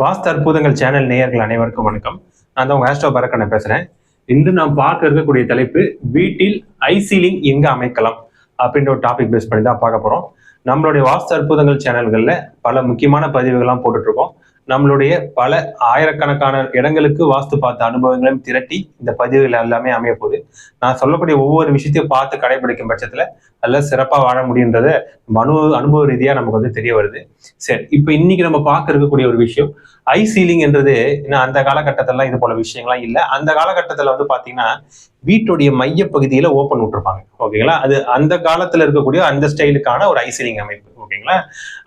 வாஸ்து அற்புதங்கள் சேனல் நேயர்கள் அனைவருக்கும் வணக்கம். நான் தான் உங்க ஆஸ்ட்ரோ பரக்கண்ணை பேசுறேன். இன்று நாம் பார்க்க இருக்கக்கூடிய தலைப்பு வீட்டில் ஐசீலிங் எங்க அமைக்கலாம்? அப்படின்ற ஒரு டாபிக் பேஸ் பண்ணி தான் பார்க்க போறோம். நம்மளுடைய வாஸ்து அற்புதங்கள் சேனல்கள்ல பல முக்கியமான பதிவுகள்லாம் போட்டுட்ருக்கோம் நம்மளுடைய பல ஆயிரக்கணக்கான இடங்களுக்கு வாஸ்து பார்த்த அனுபவங்களையும் திரட்டி இந்த பதிவுகள் எல்லாமே அமைய போகுது. நான் சொல்லக்கூடிய ஒவ்வொரு விஷயத்தையும் பார்த்து கடைபிடிக்கும் பட்சத்தில் அதில் சிறப்பாக வாழ முடியுன்றத மனு அனுபவ ரீதியாக நமக்கு வந்து தெரிய வருது. சரி இப்போ இன்னைக்கு நம்ம பார்க்க இருக்கக்கூடிய ஒரு விஷயம் ஐ சீலிங் என்றது அந்த காலகட்டத்திலலாம் இது போல விஷயங்கள்லாம் இல்லை. அந்த காலகட்டத்தில் வந்து பார்த்தீங்கன்னா வீட்டுடைய மைய பகுதியில் ஓப்பன் விட்டுருப்பாங்க. ஓகேங்களா? அது அந்த காலத்தில் இருக்கக்கூடிய அந்த ஸ்டைலுக்கான ஒரு ஐ சீலிங் அமைப்பு. ஓகேங்களா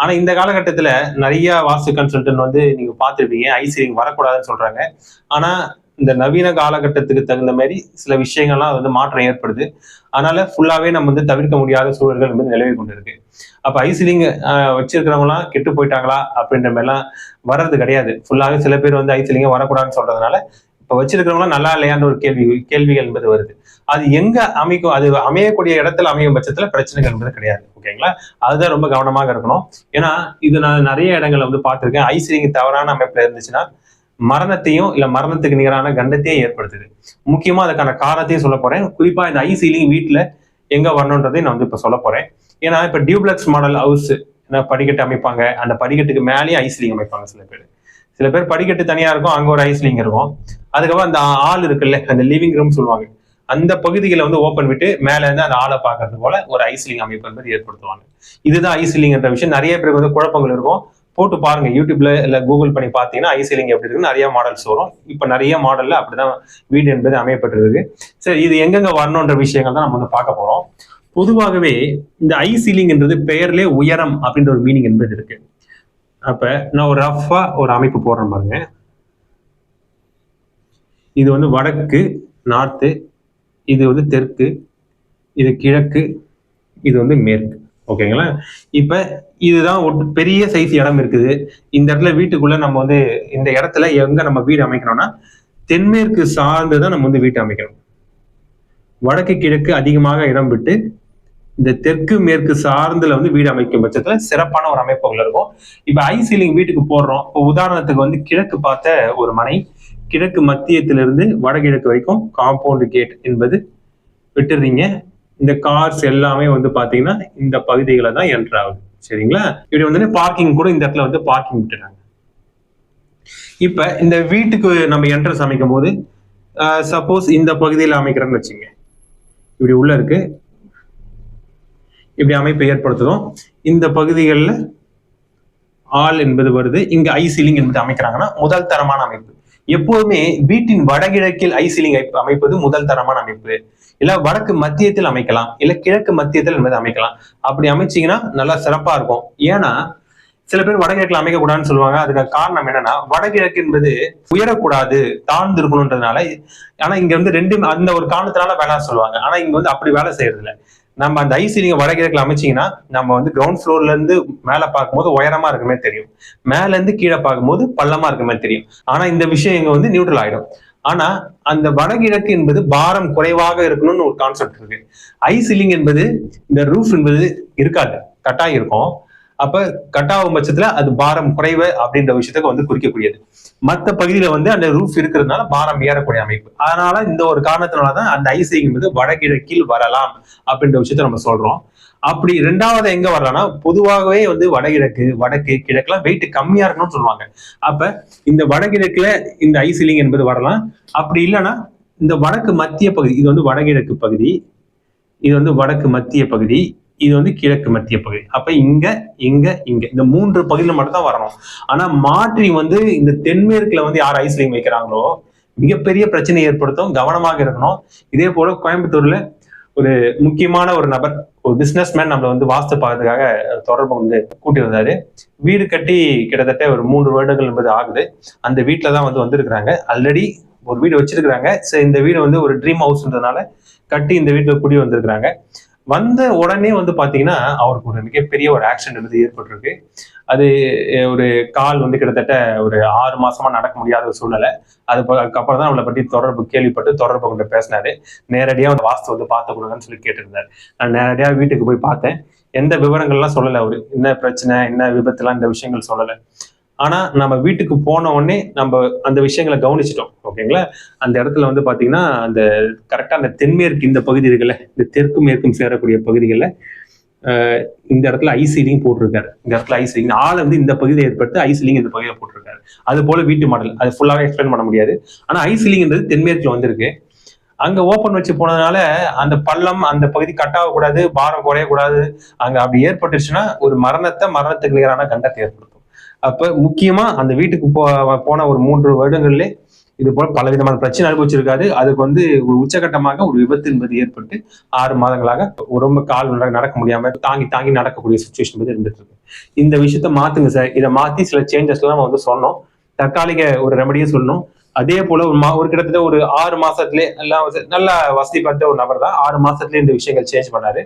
ஆனா இந்த காலகட்டத்துல நிறைய வாஸ்து கன்சல்டன்ட் வந்து நீங்க பார்த்துருப்பீங்க. ஐ வரக்கூடாதுன்னு சொல்றாங்க. ஆனா இந்த நவீன காலகட்டத்துக்கு தகுந்த மாதிரி சில விஷயங்கள்லாம் வந்து மாற்றம் ஏற்படுது. அதனால ஃபுல்லாவே நம்ம வந்து தவிர்க்க முடியாத சூழல்கள் வந்து நிலவி கொண்டு இருக்கு அப்ப ஐசிலிங் வச்சிருக்கிறவங்களாம் கெட்டு போயிட்டாங்களா அப்படின்ற மாதிரிலாம் வர்றது கிடையாது. ஃபுல்லாவே சில பேர் வந்து ஐசிலிங்க வரக்கூடாதுன்னு சொல்றதுனால இப்போ வச்சிருக்கிறவங்களாம் நல்லா இல்லையான்ற ஒரு கேள்வி கேள்விகள் என்பது வருது. அது எங்க அமைக்கும் அது அமையக்கூடிய இடத்துல அமையும் பட்சத்துல பிரச்சனைகள் என்பது கிடையாது. ஓகேங்களா? அதுதான் ரொம்ப கவனமாக இருக்கணும். ஏன்னா இது நான் நிறைய இடங்களை வந்து பார்த்துருக்கேன். ஐசிரிங்க தவறான அமைப்புல இருந்துச்சுன்னா மரணத்தையும் இல்ல மரணத்துக்கு நிகரான கண்டத்தையும் ஏற்படுத்துது. முக்கியமா அதுக்கான காரணத்தையும் சொல்ல போறேன். குறிப்பா இந்த ஐ சீலிங் வீட்டுல எங்க வரணுன்றதையும் நான் வந்து இப்ப சொல்ல போறேன். ஏன்னா இப்ப டியூப்ளெக்ஸ் மாடல் ஹவுஸ் படிக்கட்டு அமைப்பாங்க. அந்த படிக்கட்டுக்கு மேலேயும் ஐசிலிங் அமைப்பாங்க சில பேர். சில பேர் படிக்கட்டு தனியா இருக்கும் அங்க ஒரு ஐஸ்லிங் இருக்கும். அதுக்கப்புறம் அந்த ஆள் இருக்குல்ல அந்த லிவிங் ரூம் சொல்லுவாங்க. அந்த பகுதிகளை வந்து ஓப்பன் விட்டு மேல இருந்து அந்த ஆளை பார்க்கறது போல ஒரு ஐஸ்லிங் அமைப்பு என்பது ஏற்படுத்துவாங்க. இதுதான் ஐஸ்லிங்ன்ற விஷயம். நிறைய பேருக்கு வந்து குழப்பங்கள் இருக்கும். போட்டு பாருங்க யூடியூப்ல இல்ல கூகுள் பண்ணி பார்த்தீங்கன்னா ஐசிலிங் எப்படி இருக்கு நிறைய மாடல்ஸ் வரும். இப்ப நிறைய மாடல்ல அப்படிதான் வீடு என்பது அமையப்பட்டிருக்கு. சரி இது எங்கெங்க வரணுன்ற விஷயங்கள் தான் நம்ம வந்து பார்க்க போறோம். பொதுவாகவே இந்த ஐ பெயர்லே உயரம் அப்படின்ற ஒரு மீனிங் என்பது இருக்கு. அப்ப நான் ஒரு ரஃபா ஒரு அமைப்பு போடுறேன் பாருங்க. இது வந்து வடக்கு நார்த்து இது வந்து தெற்கு இது கிழக்கு இது வந்து மேற்கு. ஓகேங்களா இப்ப இதுதான் ஒரு பெரிய சைஸ் இடம் இருக்குது. இந்த இடத்துல வீட்டுக்குள்ள நம்ம வந்து இந்த இடத்துல எங்க நம்ம வீடு அமைக்கணும்னா தென்மேற்கு சார்ந்து தான் நம்ம வந்து வீட்டை அமைக்கணும். வடக்கு கிழக்கு அதிகமாக இடம் விட்டு இந்த தெற்கு மேற்கு சார்ந்துல வந்து வீடு அமைக்கும் பட்சத்துல சிறப்பான ஒரு அமைப்புகள் இருக்கும். இப்ப ஐ சீலிங் வீட்டுக்கு போடுறோம். இப்போ உதாரணத்துக்கு வந்து கிழக்கு பார்த்த ஒரு மனை கிழக்கு மத்தியத்திலிருந்து வடகிழக்கு வரைக்கும் காம்பவுண்ட் கேட் என்பது விட்டுறீங்க. இந்த கார்ஸ் எல்லாமே வந்து பாத்தீங்கன்னா இந்த பகுதிகளை தான் என்டர் ஆகுது. சரிங்களா? இப்படி வந்து பார்க்கிங் கூட இந்த இடத்துல வந்து பார்க்கிங் விட்டுறாங்க. இப்ப இந்த வீட்டுக்கு நம்ம என்ட்ரன்ஸ் அமைக்கும் போது சப்போஸ் இந்த பகுதியில் அமைக்கிறேன்னு வச்சுங்க இப்படி உள்ள இருக்கு. இப்படி அமைப்பு ஏற்படுத்துறோம். இந்த பகுதிகளில் ஆள் என்பது வருது. இங்க ஐ சீலிங் என்பது அமைக்கிறாங்கன்னா முதல் தரமான அமைப்பு. எப்போதுமே வீட்டின் வடகிழக்கில் ஐ சீலிங் அமைப்பது முதல் தரமான அமைப்பு. இல்ல வடக்கு மத்தியத்தில் அமைக்கலாம். இல்ல கிழக்கு மத்தியத்தில் என்பது அமைக்கலாம். அப்படி அமைச்சீங்கன்னா நல்லா சிறப்பா இருக்கும். ஏன்னா சில பேர் வடகிழக்கில் அமைக்க கூடாதுன்னு சொல்லுவாங்க. அதுக்கு காரணம் என்னன்னா வடகிழக்கு என்பது உயரக்கூடாது தாழ்ந்து இருக்கணும்ன்றதுனால ஆனா இங்க வந்து ரெண்டு அந்த ஒரு காரணத்தினால வேலை சொல்லுவாங்க. ஆனா இங்க வந்து அப்படி வேலை செய்யறது இல்லை நம்ம அந்த ஐசி நீங்க வடகிழக்குல அமைச்சீங்கன்னா நம்ம வந்து கிரவுண்ட் ஃப்ளோர்ல இருந்து மேல பார்க்கும்போது உயரமா இருக்க மாதிரி தெரியும். மேல இருந்து கீழே பார்க்கும்போது பள்ளமா இருக்க மாதிரி தெரியும். ஆனா இந்த விஷயம் இங்க வந்து நியூட்ரல் ஆயிடும். ஆனா அந்த வடகிழக்கு என்பது பாரம் குறைவாக இருக்கணும்னு ஒரு கான்செப்ட் இருக்கு. ஐ என்பது இந்த ரூஃப் என்பது இருக்காது. கட்டாயம் இருக்கும் அப்ப கட்டாகும் பட்சத்துல அது பாரம் குறைவு அப்படின்ற விஷயத்துக்கு வந்து குறிக்கக்கூடியது. மற்ற பகுதியில வந்து அந்த ரூஃப் இருக்கிறதுனால பாரம் ஏறக்கூடிய அமைப்பு. அதனால இந்த ஒரு காரணத்தினாலதான் அந்த ஐசிங் போது வடகிழக்கில் வரலாம் அப்படின்ற விஷயத்த நம்ம சொல்றோம். அப்படி ரெண்டாவது எங்க வரலாம்னா பொதுவாகவே வந்து வடகிழக்கு வடக்கு கிழக்குலாம் வெயிட் கம்மியா இருக்கணும்னு சொல்லுவாங்க. அப்ப இந்த வடகிழக்குல இந்த ஐசிலிங் என்பது வரலாம். அப்படி இல்லைன்னா இந்த வடக்கு மத்திய பகுதி இது வந்து வடகிழக்கு பகுதி இது வந்து வடக்கு மத்திய பகுதி இது வந்து கிழக்கு மத்திய பகுதி. அப்ப இங்க இங்க இங்க. இந்த மூன்று பகுதியில் மட்டும் தான் வரணும். ஆனா மாற்றி வந்து இந்த தென்மேற்குல வந்து யார் ஐஸ்லிங் வைக்கிறாங்களோ மிகப்பெரிய பிரச்சனை ஏற்படுத்தும் கவனமாக இருக்கணும். இதே போல கோயம்புத்தூர்ல ஒரு முக்கியமான ஒரு நபர் ஒரு பிசினஸ் மேன் நம்மளை வந்து வாஸ்து பார்க்கறதுக்காக தொடர்பு வந்து கூட்டி வந்தாரு வீடு கட்டி கிட்டத்தட்ட ஒரு மூன்று வருடங்கள் என்பது ஆகுது. அந்த வீட்டில தான் வந்து வந்திருக்கிறாங்க. ஆல்ரெடி ஒரு வீடு வச்சிருக்கிறாங்க. சரி இந்த வீடு வந்து ஒரு ட்ரீம் ஹவுஸ்ன்றதுனால கட்டி இந்த வீட்டில் குடி வந்திருக்கிறாங்க. வந்த உடனே வந்து பாத்தீங்கன்னா அவருக்கு ஒரு மிகப்பெரிய ஒரு ஆக்சிடென்ட் வந்து ஏற்பட்டிருக்கு. அது ஒரு கால் வந்து கிட்டத்தட்ட ஒரு ஆறு மாசமா நடக்க முடியாத ஒரு சூழ்நிலை. அது அதுக்கப்புறம் தான் அவளை பற்றி தொடர்பு கேள்விப்பட்டு தொடர்பு கொண்டு பேசினாரு. நேரடியாக அந்த வாஸ்து வந்து பார்த்து கொடுங்கன்னு சொல்லி கேட்டிருந்தாரு. நான் நேரடியாக வீட்டுக்கு போய் பார்த்தேன். எந்த விவரங்கள்லாம் சொல்லலை அவரு. என்ன பிரச்சனை என்ன விபத்துலாம் இந்த விஷயங்கள் சொல்லலை. ஆனால் நம்ம வீட்டுக்கு போன உடனே நம்ம அந்த விஷயங்களை கவனிச்சிட்டோம் ஓகேங்களா அந்த இடத்துல வந்து பார்த்தீங்கன்னா அந்த கரெக்டாக அந்த தென்மேற்கு இந்த பகுதி இருக்குல்ல இந்த தெற்கு மேற்கும் சேரக்கூடிய பகுதிகளில் இந்த இடத்துல ஐசீலிங் போட்டிருக்காரு. இந்த இடத்துல ஐசீலிங் ஆள் வந்து இந்த பகுதியை ஏற்படுத்தி ஐசீலிங் இந்த பகுதியில் போட்டிருக்காரு. அது போல வீட்டு மாடல் அது ஃபுல்லாகவே எக்ஸ்பிளைன் பண்ண முடியாது. ஆனால் ஐசிலிங்கிறது தென்மேற்கில் வந்திருக்கு. அங்கே ஓப்பன் வச்சு போனதுனால அந்த பள்ளம் அந்த பகுதி கட்டாகக்கூடாது பாரம் குறையக்கூடாது. அங்கே அப்படி ஏற்பட்டுச்சுன்னா ஒரு மரணத்தை மரணத்துக்கு நிகரான கண்டத்தை ஏற்படும். அப்ப முக்கியமா அந்த வீட்டுக்கு போ போன ஒரு மூன்று வருடங்கள்ல இது போல பல விதமான பிரச்சனை அனுபவிச்சிருக்காரு. அதுக்கு வந்து ஒரு உச்சகட்டமாக ஒரு விபத்து என்பது ஏற்பட்டு ஆறு மாதங்களாக ரொம்ப கால் நட- நடக்க முடியாம தாங்கி தாங்கி நடக்கக்கூடிய சுச்சுவேஷன் வந்து இருந்துட்டு இருக்கு. இந்த விஷயத்த மாத்துங்க சார் இதை மாத்தி சில சேஞ்சஸ் எல்லாம் நம்ம வந்து சொன்னோம். தற்காலிக ஒரு ரெமடியும் சொல்லணும். அதே போல ஒரு மா ஒரு கிட்டத்தட்ட ஒரு ஆறு மாசத்துலயே எல்லாம் நல்ல வசதி பார்த்த ஒரு நபர் தான். ஆறு மாசத்துலேயே இந்த விஷயங்கள் சேஞ்ச் பண்ணாரு.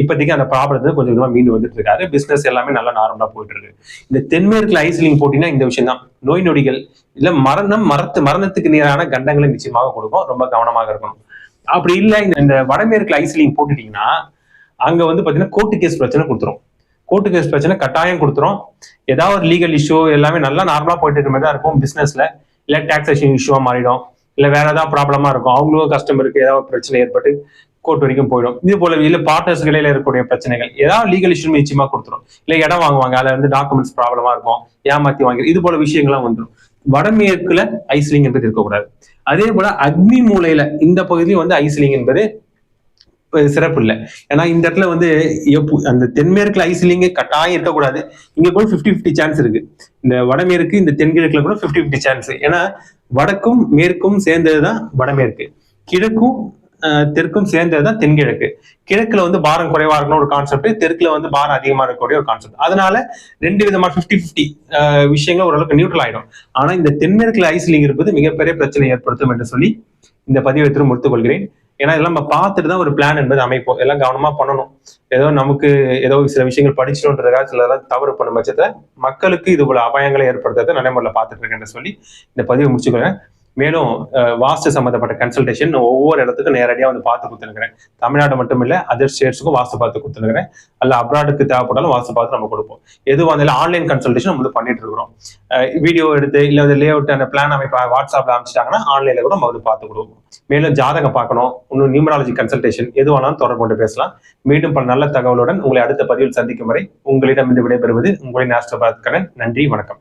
இப்போதைக்கு அந்த ப்ராப்ளத்தை கொஞ்சம் கொஞ்சமாக மீண்டு வந்துட்டு இருக்காரு பிஸ்னஸ் எல்லாமே நல்லா நார்மலாக போயிட்டு இருக்கு இந்த தென்மேற்குல ஐஸ்லிங் போட்டினா இந்த விஷயம் தான். நோய் நொடிகள் இல்லை மரணம் மரத்து மரணத்துக்கு நேரான கண்டங்களை நிச்சயமாக கொடுக்கும். ரொம்ப கவனமாக இருக்கணும். அப்படி இல்லை இந்த இந்த வடமேற்குல ஐஸ்லிங் போட்டுட்டீங்கன்னா அங்க வந்து பாத்தீங்கன்னா கோர்ட்டு கேஸ் பிரச்சனை கொடுத்துரும். கோர்ட்டு கேஸ் பிரச்சனை கட்டாயம் கொடுத்துரும். ஏதாவது ஒரு லீகல் இஷ்யூ எல்லாமே நல்லா நார்மலாக போயிட்டு இருக்க மாதிரி தான் இருக்கும் பிஸ்னஸில் இல்ல டாக்ஸேஷன் இஷ்யூவாக மாறிடும். இல்லை வேற ஏதாவது ப்ராப்ளமா இருக்கும். அவங்களுக்கும் கஸ்டமருக்கு ஏதாவது பிரச்சனை ஏற்பட்டு கோர்ட் வரைக்கும் போயிடும். இது போல இல்ல பார்ட்னர்ஸ் இடையில இருக்கக்கூடிய பிரச்சனைகள். ஏதாவது லீகல் இஷ்யூ நிச்சயமா கொடுத்துரும். இல்ல இடம் வாங்குவாங்க அதுல வந்து டாக்குமெண்ட்ஸ் ப்ராப்ளமா இருக்கும். ஏமாத்தி வாங்கி இது போல விஷயங்கள்லாம் வந்துடும் வடமேற்குல ஐஸ்லிங் என்பது இருக்கக்கூடாது. அதே போல அக்னி மூலையில இந்த பகுதியும் வந்து ஐஸ்லிங் என்பது சிறப்பு இல்லை. ஏன்னா இந்த இடத்துல வந்து எப்போ- அந்த தென்மேற்குல ஐஸ்லிங்க கட்டாயம் இருக்கக்கூடாது. இங்க கூட 50 50 சான்ஸ் இருக்கு. இந்த வடமேற்கு இந்த தென்கிழக்குல கூட 50 50 சான்ஸ் ஏன்னா வடக்கும் மேற்கும் சேர்ந்ததுதான் வடமேற்கு கிழக்கும் தெற்கும் தெற்கும் சேர்ந்ததுதான் தென்கிழக்கு. கிழக்குல வந்து பாரம் குறைவா இருக்கணும் ஒரு கான்செப்ட் தெற்குல வந்து பாரம் அதிகமா இருக்கக்கூடிய ஒரு கான்செப்ட் அதனால ரெண்டு விதமான 50 50 விஷயங்கள் ஓரளவுக்கு நியூட்ரல் ஆயிடும். ஆனா இந்த தென்மேற்குல ஐஸ்லிங் இருப்பது மிகப்பெரிய பிரச்சனை ஏற்படுத்தும் என்று சொல்லி இந்த பதிவை திரும்ப முடித்துக்கொள்கிறேன். ஏன்னா இதெல்லாம் நம்ம பார்த்துட்டு தான் ஒரு பிளான் என்பது அமைப்போம். எல்லாம் கவனமா பண்ணணும். ஏதோ நமக்கு ஏதோ சில விஷயங்கள் படிச்சிடும்ன்றதுக்காக சில தவறு பண்ணும் பட்சத்தை மக்களுக்கு இது போல அபாயங்களை ஏற்படுத்துறதை நடைமுறையில் பார்த்துட்டு இருக்கேன்னு சொல்லி இந்த பதிவை முடிச்சுக்கிறேன் மேலும் வாஸ்து சம்பந்தப்பட்ட கன்சல்டேஷன் ஒவ்வொரு இடத்துக்கும் நேரடியாக வந்து பார்த்து கொடுத்துருக்கிறேன் தமிழ்நாடு மட்டும் இல்லை அதர் ஸ்டேட்ஸுக்கும் வாஸ்து பார்த்து கொடுத்துருக்கிறேன் அல்ல அப்ராடுக்கு தேவைப்பட்டாலும் வாஸ்து பார்த்து நம்ம கொடுப்போம். எதுவும் இருந்தாலும் ஆன்லைன் கன்சல்டேஷன் நம்ம வந்து பண்ணிட்டு இருக்கிறோம். வீடியோ எடுத்து இல்லை வந்து லே அவுட் அந்த பிளான் அமைப்பா வாட்ஸ்அப்பில் அமைச்சிட்டாங்கன்னா ஆன்லைனில் கூட நம்ம வந்து பார்த்து கொடுப்போம். மேலும் ஜாதகம் பார்க்கணும் இன்னும் நியூமராலஜி கன்சல்டேஷன் எது வேணாலும் தொடர்பு கொண்டு பேசலாம். மீண்டும் பல நல்ல தகவலுடன் உங்களை அடுத்த பதிவில் சந்திக்கும் வரை உங்களிடம் இருந்து விடைபெறுவது உங்களின் ஆஸ்ட்ரோபாத் கடன் நன்றி வணக்கம்.